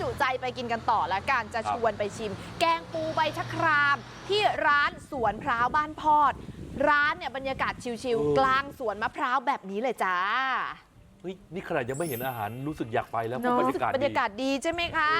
จุใจไปกินกันต่อละกันจะครับชวนไปชิม แกงปูใบชะคราม ที่ร้านสวนพร้าวบ้านพอด ร้านเนี่ยบรรยากาศชิลๆกลางสวนมะพร้าวแบบนี้เลยจ้าเฮ้ยนี่ขนาดยังไม่เห็นอาหารรู้สึกอยากไปแล้วเพเนราะอะบรรยากาศบรรยากาศดีใช่ไหมคะ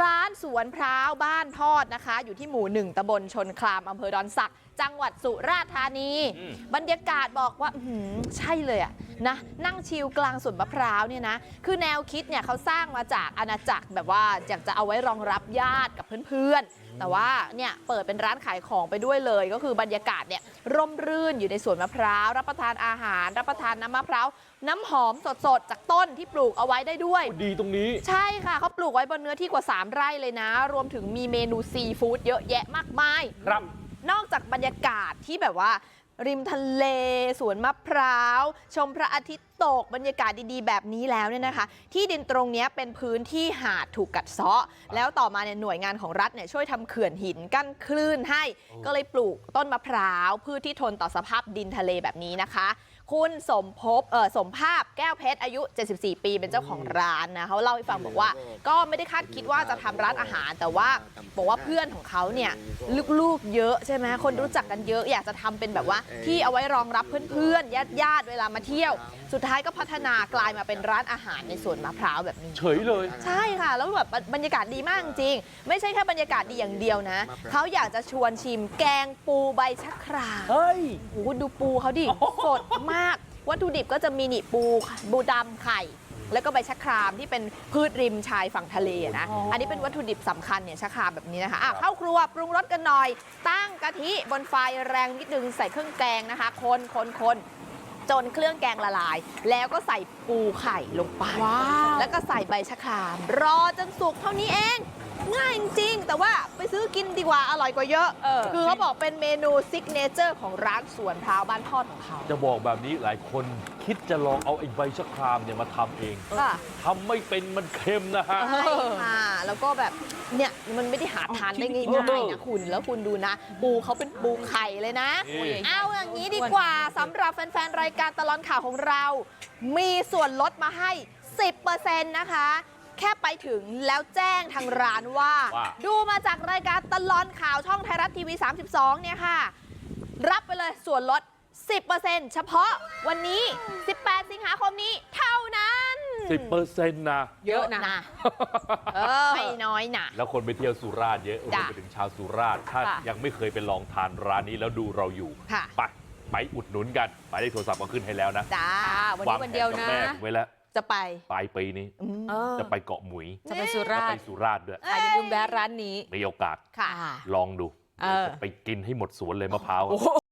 ร้านสวนพร้าวบ้านทอดนะคะ อยู่ที่หมู่หนึ่งตำบลชนคลามอำเภอดอนสัก จังหวัดสุราษฎร์ธานีอืมบรรยากาศบอกว่าอื้อหือใช่เลยอะ นะนั่งชิลกลางสวนมะพร้าวเนี่ยนะคือแนวคิดเนี่ยเขาสร้างมาจากอาณาจักรแบบว่าอยากจะเอาไว้รองรับญาติกับเพื่อนๆ แต่ว่าเนี่ยเปิดเป็นร้านขายของไปด้วยเลย ก็คือบรรยากาศเนี่ยร่มรื่นอยู่ในสวนมะพร้าว รับประทานอาหาร รับประทานน้ำมะพร้าวน้ำหอมสดๆ จากต้นที่ปลูกเอาไว้ได้ด้วยโอ้ดีตรงนี้ ใช่ค่ะเขาปลูกไว้บนเนื้อที่กว่า 3 ไร่เลยนะ รวมถึงมีเมนูซีฟู้ดเยอะแยะมากมาย ครับนอกจากบรรยากาศที่แบบว่า ริมทะเล สวนมะพร้าว ชมพระอาทิตย์ตกบรรยากาศดีๆ แบบนี้แล้วเนี่ยนะคะ ที่ดินตรงเนี้ยเป็นพื้นที่หาดถูกกัดเซาะ แล้วต่อมาเนี่ยหน่วยงานของรัฐเนี่ยช่วยทำเขื่อนหินกั้นคลื่นให้โอ้ก็เลยปลูกต้นมะพร้าวพืชที่ทนต่อสภาพดินทะเลแบบนี้นะคะ คุณสมภพเออสมภาพแก้วเพชรอายุ 74 ปี เป็นเจ้าของร้านนะเขาเล่าให้ฟังบอกว่า ก็ไม่ได้คาดคิดว่าจะทำร้านอาหาร แต่ว่าบอกว่าเพื่อนของเขาเนี่ยลูกๆเยอะใช่ไหมคนรู้จักกันเยอะอยากจะทำเป็นแบบว่า ที่เอาไว้รองรับเพื่อนๆญาติๆเวลามาเที่ยว สุดท้ายก็พัฒนากลายมาเป็นร้านอาหารในสวนมะพร้าวแบบนี้เฉยเลย ใช่ค่ะ แล้วแบบบรรยากาศดีมากจริง ไม่ใช่แค่บรรยากาศดีอย่างเดียวนะเขาอยากจะชวนชิมแกงปูใบชะครามเฮ้ยโอ้โหดูปูเขาดิสดมากวัตถุดิบก็จะมีนี่ปูบูดำไข่ แล้วก็ใบชะครามที่เป็นพืชริมชายฝั่งทะเลอะนะอ๋ออัอันนี้เป็นวัตถุดิบสำคัญเนี่ยชะครามแบบนี้นะคะอะเข้าครัวปรุงรสกันหน่อย ตั้งกะทิบนไฟแรงนิดนึงใส่เครื่องแกงนะคะ คนคนคนจนเครื่องแกงละลาย แล้วก็ใส่ปูไข่ลงไปว้าวแล้วก็ใส่ใบชะคราม รอจนสุกเท่านี้เอง ง่ายจริงๆแต่ว่าไป ซื้อกินดีกว่าอร่อยกว่าเยอะ เออ คือเขาบอกเป็นเมนูซิกเนเจอร์ของร้านสวนพร้าวบ้านทอดของเขาจะบอกแบบนี้หลายคนคิดจะลองเอาไอ้ใบชะครามเนี่ยมาทำเองค่ะ ทำไม่เป็นมันเค็มนะฮะ ใช่ค่ะแล้วก็แบบเนี่ยมันไม่ได้หาทานได้ง่ายๆนะคุณแล้วคุณดูนะ ปูเขาเป็นปูไข่เลยนะ นี่ เอาอย่างนี้ดีกว่าสำหรับแฟนๆ รายการตลอดข่าวของเรา มีส่วนลดมาให้ 10%นะคะ แค่ไปถึงแล้วแจ้งทางร้านว่า ว่าดูมาจากรายการตลอดข่าวช่องไทยรัฐทีวี 32 เนี่ยค่ะ รับไปเลยส่วนลด 10%เฉพาะวันนี้ 18 สิงหาคมนี้เท่านั้นสิบเปอร์เซ็นต์นะ เยอะนะ เออ ไม่น้อยนะ แล้วคนไปเที่ยวสุราษฎร์เยอะรวมจ้ะไปถึงชาวสุราษฎร์ถ้าค่ะยังไม่เคยไปลองทานร้านนี้แล้วดูเราอยู่ ค่ะ ไป ไปอุดหนุนกันหมายเลขโทรศัพท์ก็ขึ้นให้แล้วนะจ้า วันนี้วันเดียวนะางแผกับแม่ไว้แล้ว จะไปปลายปีนี้อืมเออจะไปเกาะหมุยจะไปสุจะราไปษฎร์สุราษฎร์ด้วยอะอย่าลืมแวะร้านนี้มีโอกาสค่ะ ลองดูเออไปกินให้หมดสวนเลยมะพร้าว โอ้โห